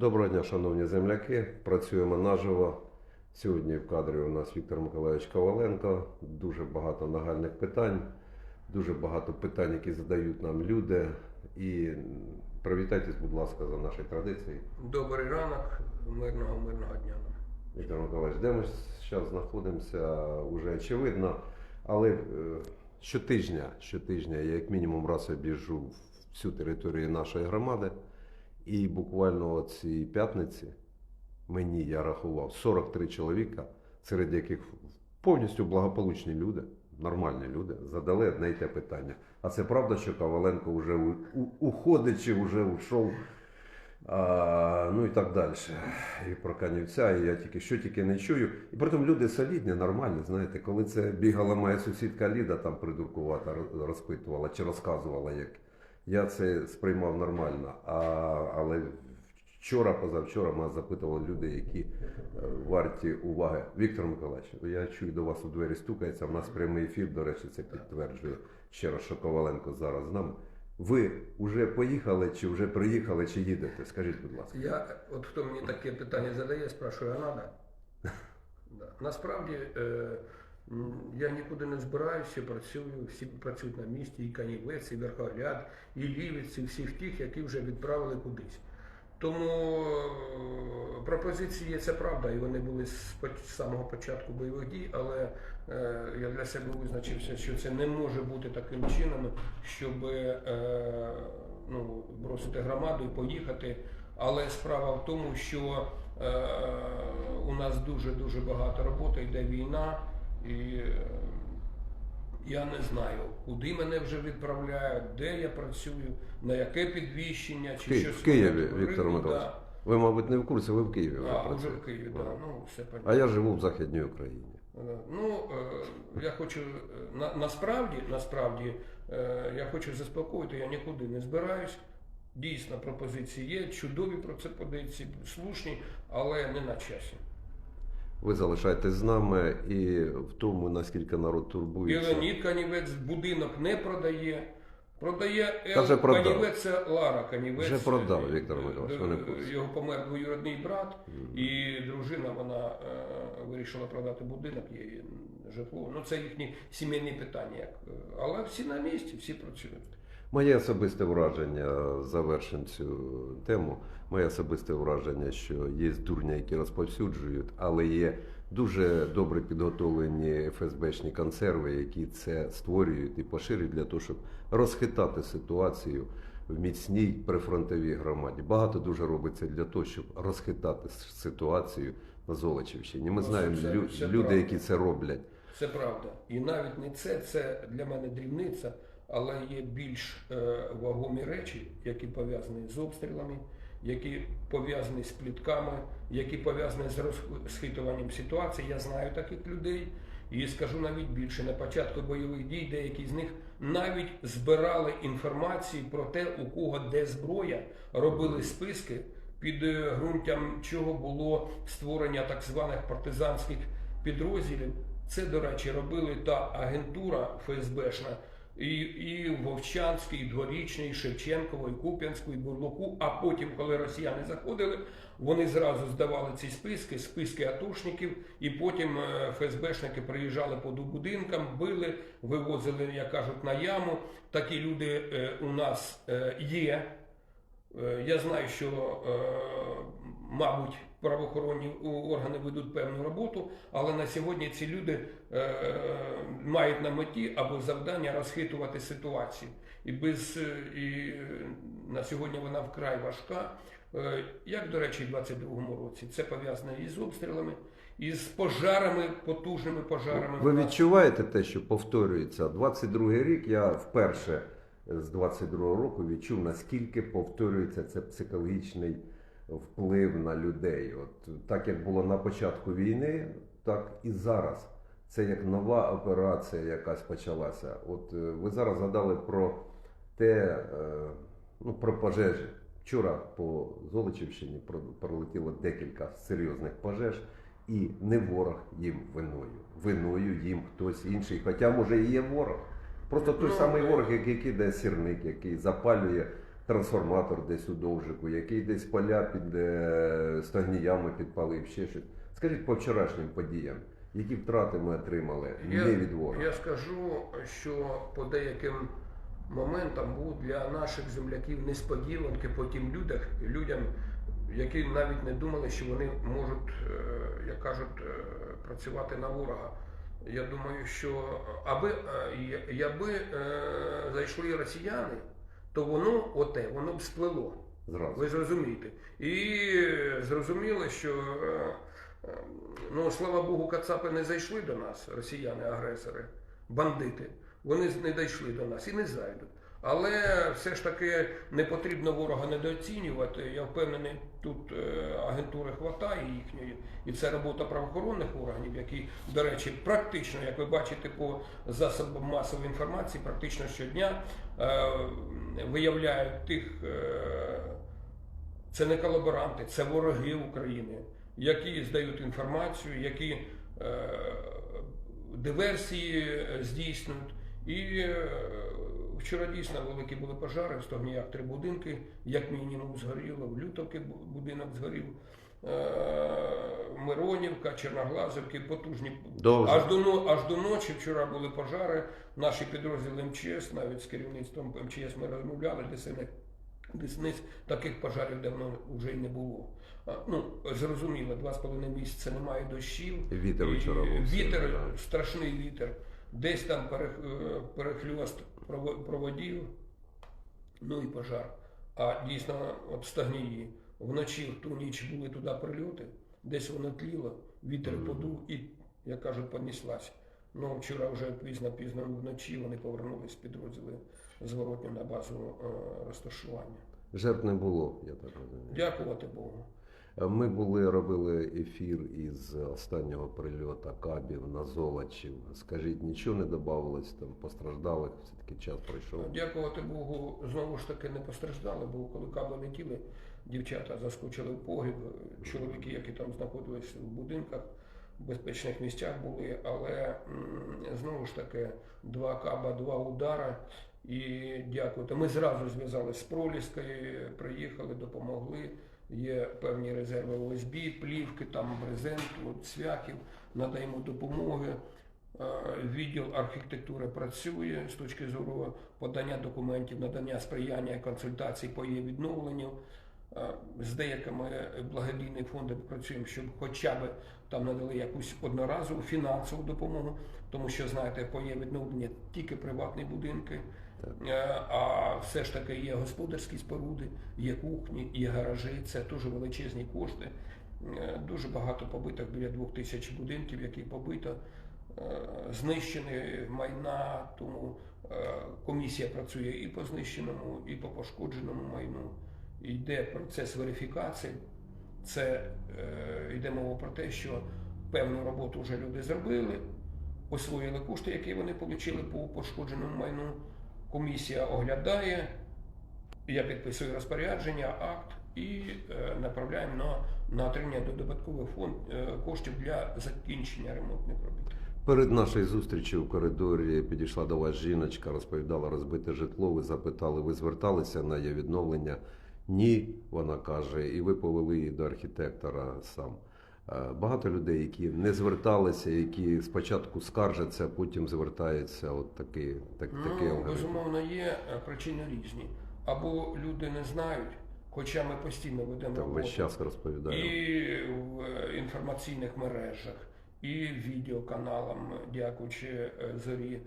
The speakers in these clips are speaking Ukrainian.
Доброго дня, шановні земляки. Працюємо наживо. Сьогодні в кадрі у нас Віктор Миколайович Коваленко. Дуже багато нагальних питань, дуже багато питань, які задають нам люди. І привітайтесь, будь ласка, за наші традиції. Добрий ранок, мирного мирного дня. Віктор Миколаївич, де ми зараз знаходимося, вже очевидно. Але е, щотижня, щотижня я як мінімум раз об'їжджу всю територію нашої громади. І буквально ці п'ятниці мені я рахував 43 чоловіка, серед яких повністю благополучні люди, нормальні люди, задали одне й те питання. А це правда, що Коваленко вже у- уходить чи вже ушов? А, ну і так далі. І про Канівця, і я тільки що тільки не чую. І потім люди солідні, нормальні, знаєте, коли це бігала моя сусідка Ліда, там придуркувата розпитувала чи розказувала, як я це сприймав нормально. А, але вчора, позавчора мене запитували люди, які е, варті уваги. Віктор Миколаївич, я чую, до вас у двері стукається. У нас прямий ефір, до речі, це підтверджує ще раз, що Коваленко зараз з нами. Ви вже поїхали, чи вже приїхали, чи їдете? Скажіть, будь ласка. Я, от хто мені таке питання задає, спрашиваю, а надо? Да. Насправді е, я нікуди не збираюся, працюю, всі працюють на місці, і Канівець, і Верхогляд, і Лівець, і всіх тих, які вже відправили кудись. Тому е, пропозиції це правда, і вони були з самого початку бойових дій, але е, я для себе визначився, що це не може бути таким чином, щоб е, ну, бросити громаду і поїхати. Але справа в тому, що у нас дуже дуже багато роботи, йде війна, і е, я не знаю, куди мене вже відправляють, де я працюю, на яке підвищення, чи Ки- щось в Києві, говорили, Віктор Миколаївич. да. Ви, мабуть, не в курсі, ви в Києві вже А, вже працюєте. в Києві, да. ну все А я живу в Західній Україні. Е, Ну, е, я хочу е, на, насправді, насправді, е, я хочу заспокоїти, я нікуди не збираюсь. Дійсно, пропозиції є, чудові про це подивіться, слушні, але не на часі. Ви залишаєтесь з нами і в тому, наскільки народ турбується. Леонід Канівець будинок не продає. Продає Ел. Канівець, Лара Канівець. Вже продав, Віктор Миколаївич. Його помер двоюродний брат, і дружина вона е, вирішила продати будинок, її житло. Ну це їхні сімейні питання. Е, але всі на місці, всі працюють. Моє особисте враження, завершимо цю тему. Моє особисте враження, що є дурня, які розповсюджують, але є дуже добре підготовлені ФСБшні консерви, які це створюють і поширюють для того, щоб розхитати ситуацію в міцній прифронтовій громаді. Багато дуже робиться для того, щоб розхитати ситуацію на Золочівщині. Ми Ну, знаємо лю- люди, правда. які це роблять. Це правда. І навіть не це, це для мене дрібниця, але є більш е, вагомі речі, які пов'язані з обстрілами, які пов'язані з плітками, які пов'язані з розхитуванням ситуації. Я знаю таких людей. І скажу навіть більше, на початку бойових дій деякі з них навіть збирали інформацію про те, у кого де зброя, робили списки, під е, ґрунтям чого було створення так званих партизанських підрозділів. Це, до речі, робили та агентура ФСБшна і, і Вовчанський, і Дворічний, і Шевченково, і Куп'янську, і Бурлуку. А потім, коли росіяни заходили, вони зразу здавали ці списки, списки атушників, і потім е, ФСБшники приїжджали по будинкам, били, вивозили, як кажуть, на яму. Такі люди е, у нас е, є. Е, Я знаю, що, е, мабуть, правоохоронні органи ведуть певну роботу, але на сьогодні ці люди е, мають на меті або завдання розхитувати ситуацію. І без і на сьогодні вона вкрай важка. Як, до речі, в 22-му році це пов'язано і з обстрілами, і з пожарами, потужними пожарами. Ви відчуваєте те, що повторюється 22 рік. Я вперше з 22 року відчув, наскільки повторюється це психологічний вплив на людей. От так як було на початку війни, так і зараз. Це як нова операція, якась почалася. От е, ви зараз згадали про те, е, ну про пожежі. Вчора по Золочівщині про- пролетіло декілька серйозних пожеж, і не ворог їм виною. Виною їм хтось інший. Хоча може і є ворог. Просто той Ну, самий ворог, який кидає сірник, який запалює трансформатор десь у довжику, який десь поля під е, стогніями підпалив, ще щось. Скажіть по вчорашнім подіям, які втрати ми отримали Я, не від ворога? я скажу, що по деяким моментам був для наших земляків несподіванки по тим людях, людям, які навіть не думали, що вони можуть, е, як кажуть, е, працювати на ворога. Я думаю, що аби е, якби е, зайшли росіяни, то воно оте, воно б сплело. Зразу. Ви зрозумієте. І зрозуміло, що е, ну, слава Богу, Кацапи не зайшли до нас, росіяни-агресори, бандити. Вони не дійшли до нас і не зайдуть. Але все ж таки не потрібно ворога недооцінювати. Я впевнений, тут е, агентури хватає їхньої, і це робота правоохоронних органів, які, до речі, практично, як ви бачите, по засобам масової інформації, практично щодня е, виявляють тих. Е, це не колаборанти, це вороги України, які здають інформацію, які диверсії здійснюють. І вчора дійсно великі були пожари, в Стогніях три будинки, як мінімум, згоріло, в Лютовки будинок згорів, е, Миронівка, Черноглазовки, потужні. Аж до, аж до ночі вчора були пожари. Наші підрозділи МЧС, навіть з керівництвом МЧС ми розмовляли, лісини Десниць таких пожарів давно вже й не було. Ну, зрозуміло, два з половиною місяця немає дощів. Вітер вчора був Вітер, страшний вітер. Десь там е, перехльост проводів, ну і пожар. А дійсно, от стагнії. Вночі в ту ніч були туди прильоти, десь воно тліло, вітер подув і, як кажуть, понеслась. Ну, вчора вже пізно-пізно вночі вони повернулись підрозділи зворотньо на базу е, розташування. Жертв не було, я так розумію. Дякувати Богу. Ми були робили ефір із останнього прильоту кабів на Золочів. Скажіть, нічого не додавалось там постраждалих, все-таки час пройшов. Дякувати Богу, знову ж таки не постраждали, бо коли каби летіли, дівчата заскочили в погиб, чоловіки, які там знаходились в будинках, в безпечних місцях були, але знову ж таки два каба, два удара. І дякувати. Ми зразу зв'язалися з Проліскою, приїхали, допомогли. Є певні резерви ОСБ, плівки, там брезенту, цвяхів, надаємо допомоги. Е, Відділ архітектури працює з точки зору подання документів, надання сприяння консультацій по її відновленню. Е, З деякими благодійними фондами працюємо, щоб хоча б там надали якусь одноразову фінансову допомогу, тому що знаєте, по її відновленню тільки приватні будинки, а все ж таки є господарські споруди, є кухні, є гаражі. Це дуже величезні кошти. Е, Дуже багато побитих біля двох тисяч будинків, які побито, е, знищені майна. Тому е, комісія працює і по знищеному, і по пошкодженому майну. Йде процес верифікації. Це е, йде мова про те, що певну роботу вже люди зробили, освоїли кошти, які вони отримали по пошкодженому майну. Комісія оглядає, я підписую розпорядження, акт і е, направляємо на, на отримання додаткових фонд е, коштів для закінчення ремонтних робіт. Перед нашою зустрічю в коридорі підійшла до вас жіночка, розповідала розбите житло. Ви запитали, ви зверталися на її відновлення? Ні, вона каже, і ви повели її до архітектора сам. Е, Багато людей, які не зверталися, які спочатку скаржаться, потім звертаються. От такий, так, Ну, алгоритм. безумовно, є е, причини різні. Або люди не знають, хоча ми постійно ведемо роботу. весь час розповідаємо. І в е, інформаційних мережах, і відеоканалам, дякуючи зорі.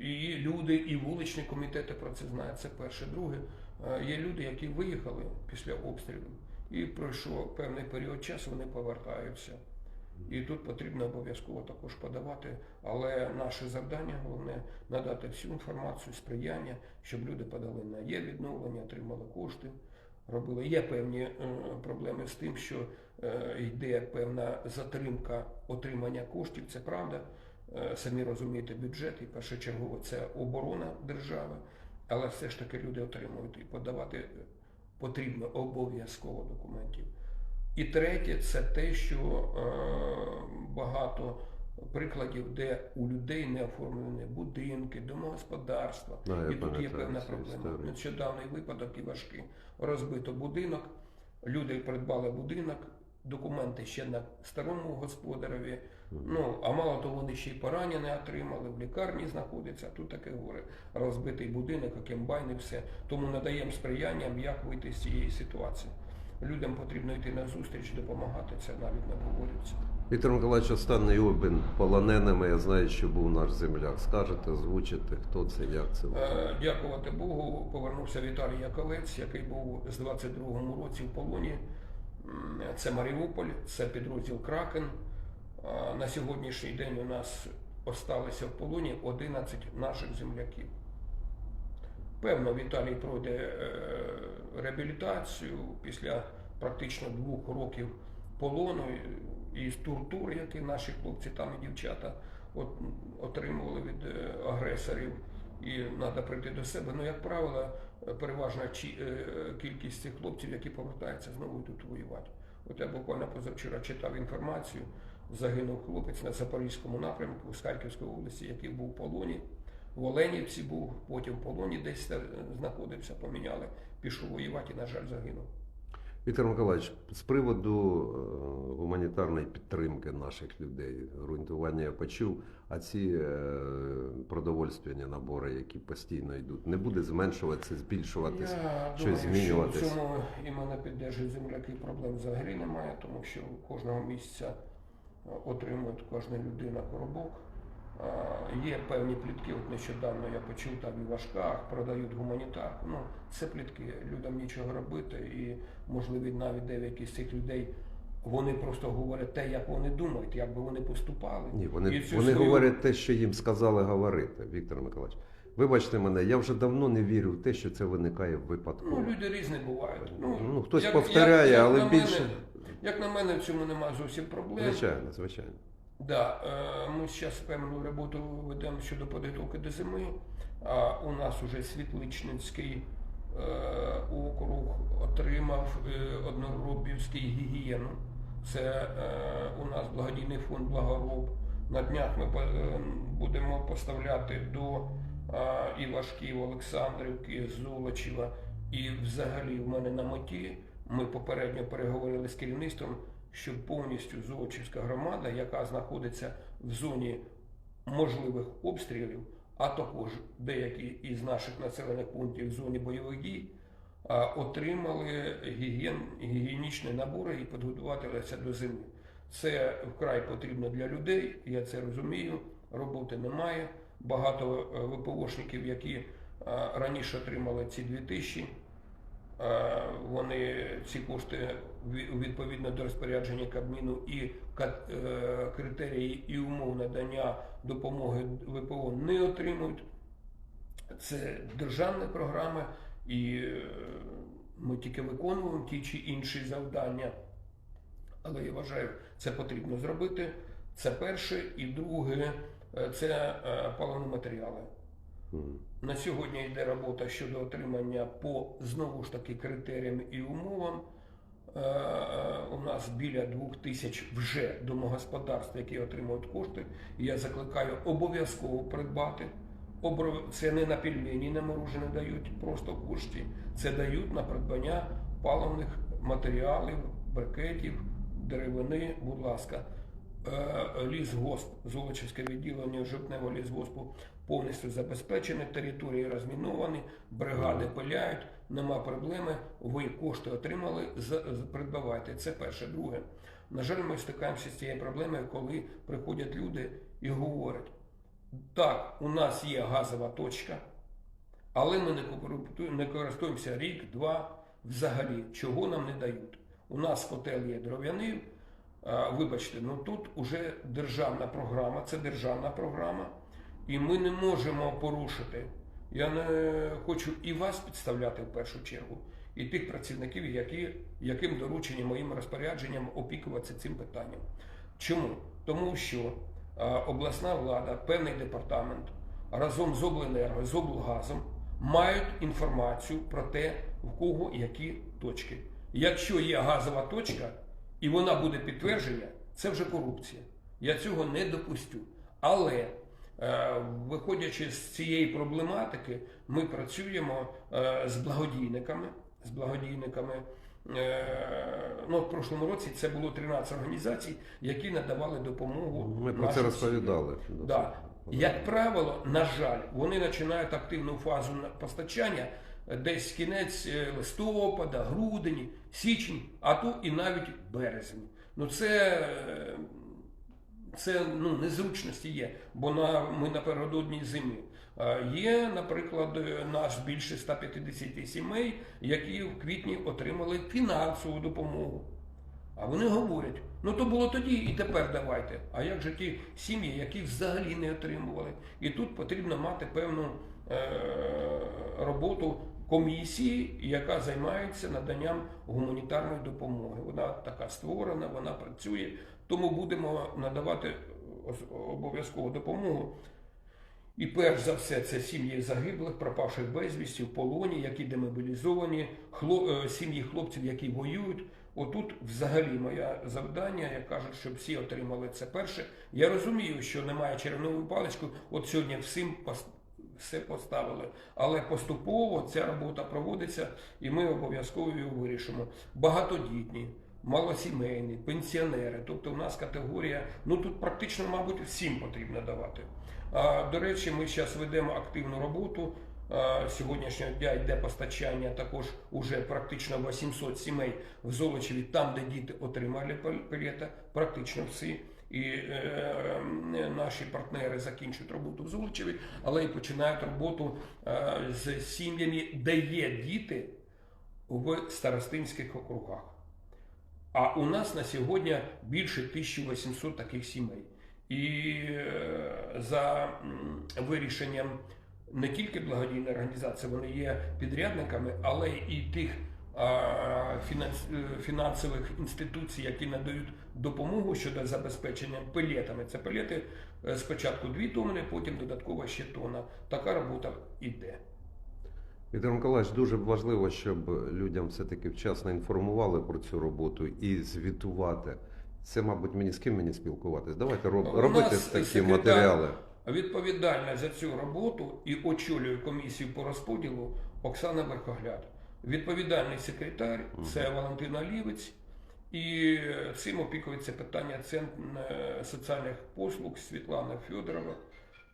І люди, і вуличні комітети про це знають. Це перше. Друге, є люди, які виїхали після обстрілів, і пройшов певний період часу, вони повертаються. І тут потрібно обов'язково також подавати. Але наше завдання головне надати всю інформацію, сприяння, щоб люди подали на є відновлення, отримали кошти, робили. Є певні е, проблеми з тим, що е, йде певна затримка отримання коштів, це правда. Е, самі розумієте, бюджет і першочергово це оборона держави, але все ж таки люди отримують і подавати потрібно обов'язково документів. І третє, це те, що е, багато прикладів, де у людей не оформлені будинки, домогосподарства. Да, я і тут є певна проблема. Нещодавний випадок і важкий. Розбито будинок, люди придбали будинок, документи ще на старому господареві. Ну, а мало того, вони ще й поранені отримали, в лікарні знаходяться. Тут таке горе. Розбитий будинок, комбайн і все. Тому надаємо сприянням, як вийти з цієї ситуації. Людям потрібно йти на зустріч, допомагати, це навіть не обговорюється. Віктор Миколаївич, останній обмін полоненими. Я знаю, що був наш земляк. Скажете, озвучите, хто це, як це? Е, Дякувати Богу, повернувся Віталій Яковець, який був з 22-му році в полоні. Це Маріуполь, це підрозділ Кракен. На сьогоднішній день у нас осталося в полоні 11 наших земляків. Певно, Віталій пройде е, реабілітацію після практично двох років полону і- тортур, які наші хлопці там і дівчата отримували від е, агресорів. І треба прийти до себе. Ну, як правило, переважна е, кількість цих хлопців, які повертаються, знову йдуть воювати. От я буквально позавчора читав інформацію. Загинув хлопець на Запорізькому напрямку з Харківської області, який був в полоні. В Оленівці був, потім в полоні десь знаходився, поміняли, пішов воювати і, на жаль, загинув. Віктор Миколаївич, з приводу е, гуманітарної підтримки наших людей, ґрунтування я почув, а ці е, продовольственні набори, які постійно йдуть, не буде зменшуватися, збільшуватися. Я щось думаю, змінюватись? що в цьому і мене піддержують земляки, проблем взагалі немає, тому що кожного місяця отримують кожна людина коробок. Є певні плітки, от нещодавно я почув там і в Важках, продають гуманітарку. Ну, це плітки, людям нічого робити, і можливо навіть деякі з цих людей вони просто говорять те, як вони думають, як би вони поступали. Ні, вони, вони свою- говорять те, що їм сказали говорити, Віктор Миколаївич. Вибачте мене, я вже давно не вірю в те, що це виникає випадково. Ну, люди різні бувають. Ну, Ну, хтось повторяє, але на більше- Мене, як на мене, в цьому немає зовсім проблем. Звичайно, звичайно. Да, е, ми зараз певну роботу ведемо щодо підготовки до зими. А у нас уже Світличницький е, округ отримав е, одноробівський гігієну. Це у нас благодійний фонд Благороб. На днях ми будемо поставляти до е, Івашків, Олександрівки, Золочева. І взагалі в мене на меті ми попередньо переговорили з керівництвом, щоб повністю Золочівська громада, яка знаходиться в зоні можливих обстрілів, а також деякі із наших населених пунктів в зоні бойових дій, отримали гігієн, гігієнічні набори і підготувалися до зими. Це вкрай потрібно для людей, я це розумію. Роботи немає. Багато е, ВПОшників, які е, раніше отримали ці 2000, Е, Вони ці кошти відповідно до розпорядження Кабміну і критерії і умов надання допомоги ВПО не отримують. Це державна програма, і ми тільки виконуємо ті чи інші завдання. Але я вважаю, це потрібно зробити. Це перше. І друге, це е, паливні матеріали. На сьогодні йде робота щодо отримання по знову ж таки критеріям і умовам. Е, е, У нас біля двох тисяч вже домогосподарств, які отримують кошти. Я закликаю обов'язково придбати. Це не на пельмені, на морожене дають просто кошти. Це дають на придбання паливних матеріалів, брикетів, деревини. Будь ласка, Е, лісгосп, Золочівське відділення жовтневого лісгоспу повністю забезпечене, території розміновані, бригади пиляють, нема проблеми. Ви кошти отримали, придбавайте. Це перше. Друге, на жаль, ми стикаємося з цією проблемою, коли приходять люди і говорять: так, у нас є газова точка, але ми не не користуємося рік, два, взагалі, чого нам не дають. У нас котел є дров'яний. Вибачте, ну тут уже державна програма, це державна програма, і ми не можемо порушити. Я не хочу і вас підставляти в першу чергу, і тих працівників, які, яким доручені моїм розпорядженням опікуватися цим питанням. Чому? Тому що обласна влада, певний департамент разом з обленерго, з облгазом мають інформацію про те, в кого які точки. Якщо є газова точка, і вона буде підтвердження, це вже корупція. Я цього не допустю. Але е, виходячи з цієї проблематики, ми працюємо е, з благодійниками. З благодійниками. Е, Ну, в прошлому році це було 13 організацій, які надавали допомогу. Ми про це розповідали. Да. Як правило, на жаль, вони починають активну фазу на- постачання десь кінець е, листопада, грудень, січень, а то і навіть березень. Ну це, е, це ну, незручності є, бо на, ми напередодні зими. Е, Є, наприклад, е, наш більше 150 сімей, які в квітні отримали фінансову допомогу. А вони говорять, ну то було тоді і тепер давайте. А як же ті сім'ї, які взагалі не отримували? І тут потрібно мати певну е- роботу комісії, яка займається наданням гуманітарної допомоги. Вона така створена, вона працює, тому будемо надавати обов'язкову допомогу. І перш за все це сім'ї загиблих, пропавших безвісті, в полоні, які демобілізовані, хло- е, сім'ї хлопців, які воюють. Отут взагалі моє завдання, як кажуть, щоб всі отримали це перше. Я розумію, що немає червоної палички, от сьогодні всім все поставили. Але поступово ця робота проводиться, і ми обов'язково її вирішимо. Багатодітні, малосімейні, пенсіонери. Тобто в нас категорія, ну тут практично, мабуть, всім потрібно давати. А, До речі, ми зараз ведемо активну роботу. А, Сьогоднішнього дня йде постачання також уже практично 800 сімей в Золочеві, там, де діти отримали палета, практично всі. І е, е, наші партнери закінчують роботу в Золочеві, але і починають роботу е, з сім'ями, де є діти в старостинських округах. А у нас на сьогодні більше 1800 таких сімей. І е, за вирішенням не тільки благодійної організації, вони є підрядниками, але і тих фінансових інституцій, які надають допомогу щодо забезпечення пелетами. Це пелети е, спочатку 2 тонни, потім додатково ще тонна. Така робота йде. Віктор Миколаївич, дуже важливо, щоб людям все-таки вчасно інформували про цю роботу і звітувати. Це, мабуть, мені з ким мені спілкуватись. Давайте роб, робити такі матеріали. Відповідальна за цю роботу і очолює комісію по розподілу Оксана Верхогляд. Відповідальний секретар це Валентина Лівець, і цим опікується питання Центр е, соціальних послуг Світлана Федорова.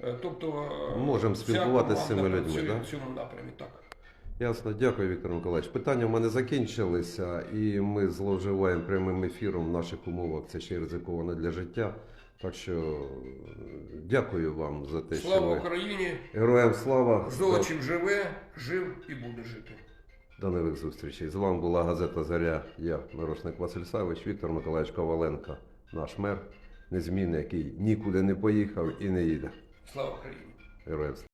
Е, Тобто е, Можемо спілкуватися з цими людьми, да? в цьому напрямі. Так. Ясно, дякую, Віктор Миколаївич. Питання в мене закінчилися, і ми зловживаємо прямим ефіром в наших умовах. Це ще й ризиковано для життя. Так що дякую вам за те, що Слава ви Україні! героям слава. Золочів живе, жив і буде жити. До нових зустрічей. З вами була газета Заря. Я Мирошник Василь Савич, Віктор Миколаївич Коваленко, наш мер, незмінний, який нікуди не поїхав і не їде. Слава Україні! Героям слава.